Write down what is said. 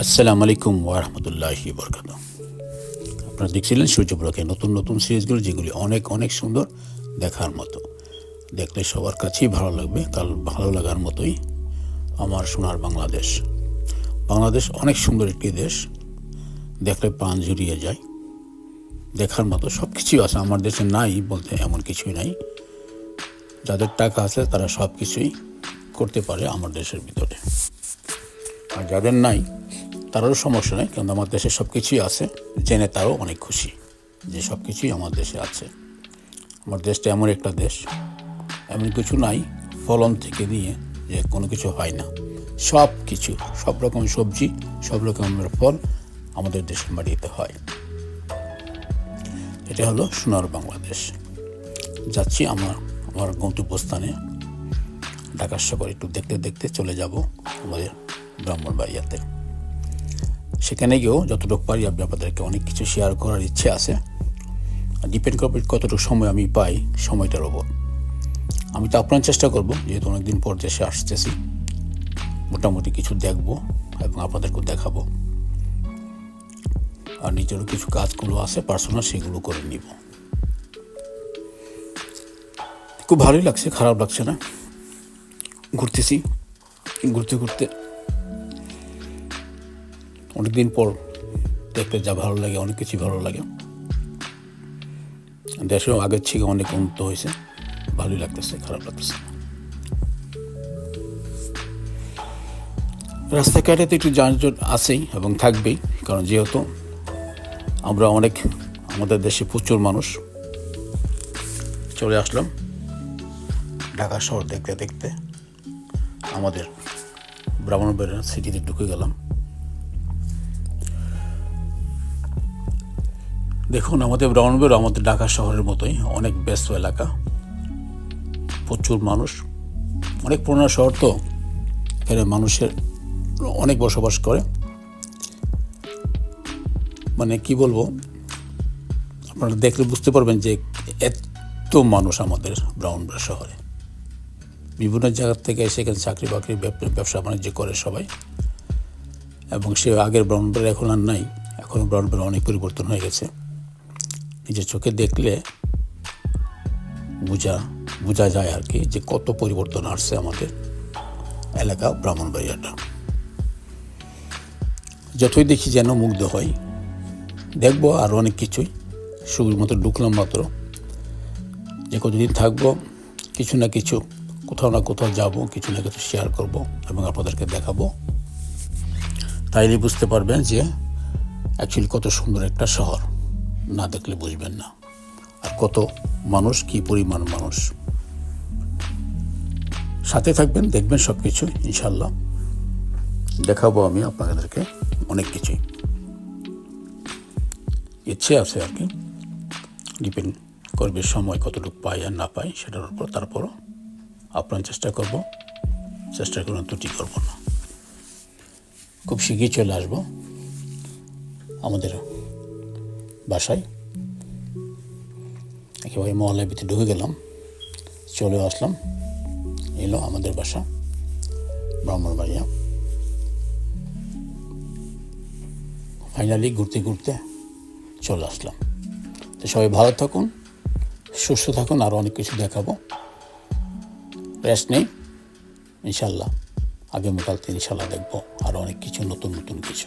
আসসালামু আলাইকুম ওয়ারহমতুল্লাহি বরকাত আপনারা দেখছিলেন সূর্যপ্রকে নতুন নতুন সিরিজগুলো, যেগুলি অনেক অনেক সুন্দর দেখার মতো। দেখলে সবার কাছেই ভালো লাগবে কাল ভালো লাগার মতোই আমার সোনার বাংলাদেশ। বাংলাদেশ অনেক সুন্দর একটি দেশ। দেখলে প্রাণ জুড়িয়ে যায়। দেখার মতো সব কিছুই আছে। আমার দেশে নাই বলতে এমন কিছুই নাই। যাদের টাকা আছে, তারা সব কিছুই করতে পারে আমার দেশের ভিতরে। আর যাদের নাই তারও সমস্যা নেই কিন্তু আমার দেশে সব কিছুই আছে, জেনে তারও অনেক খুশি যে সব কিছুই আমার দেশে আছে। আমার দেশটা এমন একটা দেশ, এমন কিছু নাই, ফলন থেকে নিয়ে যে কোনো কিছু হয় না। সব কিছু সব রকম সবজি, সব রকমের ফল আমাদের দেশের মাটিতে হয়। এটা হলো সোনার বাংলাদেশ। যাচ্ছি আমার আমার গন্তব্যস্থানে, ঢাকার শহর একটু দেখতে দেখতে চলে যাব আমাদের ব্রাহ্মণবাড়িয়াতে। সেখানে গিয়েও যতটুকু পারি আমি আপনাদেরকে অনেক কিছু শেয়ার করার ইচ্ছে আছে। ডিপেন্ড করবে কতটুকু সময় আমি পাই সময়টার ওপর আমি তো আপনার চেষ্টা করব, যেহেতু অনেকদিন পর দেশে আসতেছি। মোটামুটি কিছু দেখব এবং আপনাদেরকেও দেখাবো। আর নিজেরও কিছু কাজগুলো আছে পার্সোনাল সেগুলো করে নিব। খুব ভালোই লাগছে, খারাপ লাগছে না। ঘুরতেছি, ঘুরতে ঘুরতে অনেকদিন পর দেখতে যা ভালো লাগে, অনেক কিছুই ভালো লাগে। দেশেও আগের থেকে অনেক উন্নত হয়েছে, ভালোই লাগতেছে, খারাপ লাগতেছে। রাস্তাঘাটে তো একটু যানজট আছেই এবং থাকবেই, কারণ যেহেতু আমরা অনেক, আমাদের দেশে প্রচুর মানুষ। চলে আসলাম ঢাকা শহর দেখতে দেখতে। আমাদের ব্রাহ্মণবাড়িয়া সিটিতে ঢুকে গেলাম। দেখুন, আমাদের ব্রাহ্মণবাড়িয়া আমাদের ঢাকা শহরের মতোই, অনেক ব্যস্ত এলাকা, প্রচুর মানুষ। অনেক পুরোনো শহর তো, এখানে মানুষের অনেক বসবাস করে। মানে কি বলব, আপনারা দেখলে বুঝতে পারবেন যে এত মানুষ আমাদের ব্রাহ্মণবাড়িয়া শহরে। বিভিন্ন জায়গার থেকে সেখানে চাকরি বাকরি, ব্যবসা বাণিজ্য করে সবাই। এবং সে আগের ব্রাউনবের এখন আর নাই, এখন ব্রাউনবের অনেক পরিবর্তন হয়ে গেছে। নিজের চোখে দেখলে বোঝা বোঝা যায় আর কি যে কত পরিবর্তন আসছে আমাদের এলাকা ব্রাহ্মণবাড়িয়াটা। যতই দেখি যেন মুগ্ধ হয় দেখব আর অনেক কিছুই। শুরুর মতো ঢুকলাম মাত্র। যে কতদিন থাকব, কিছু না কিছু, কোথাও না কোথাও যাব, কিছু না কিছু শেয়ার করব এবং আপনাদেরকে দেখাবো। তাইলে বুঝতে পারবেন যে অ্যাকচুয়ালি কত সুন্দর একটা শহর। না দেখলে বুঝবেন না। আর কত মানুষ, কি পরিমাণ মানুষ। সাথে থাকবেন, দেখবেন সব কিছু ইনশাল্লাহ দেখাবো আমি আপনাদেরকে অনেক কিছুই। ইচ্ছে আছে আর কি। ডিপেন্ড করবে সময় কতটুকু পাই আর না পাই, সেটার উপর। তারপরও আপনার চেষ্টা করব, চেষ্টা করুন ত্রুটি করব না। খুব শীঘ্রই চলে আসব। আমাদের বাসায়। একেবারে মহলের ভিতরে ঢুকে গেলাম, চলে আসলাম, এলো আমাদের বাসা, ব্রাহ্মণবাড়িয়া। ফাইনালি ঘুরতে ঘুরতে চলে আসলাম। তো সবাই ভালো থাকুন, সুস্থ থাকুন আরও অনেক কিছু দেখাবো। রেস্ট নেই, ইনশাল্লাহ, আগামীকাল আগামীকালকে ইনশাল্লাহ দেখব আরও অনেক কিছু, নতুন নতুন কিছু।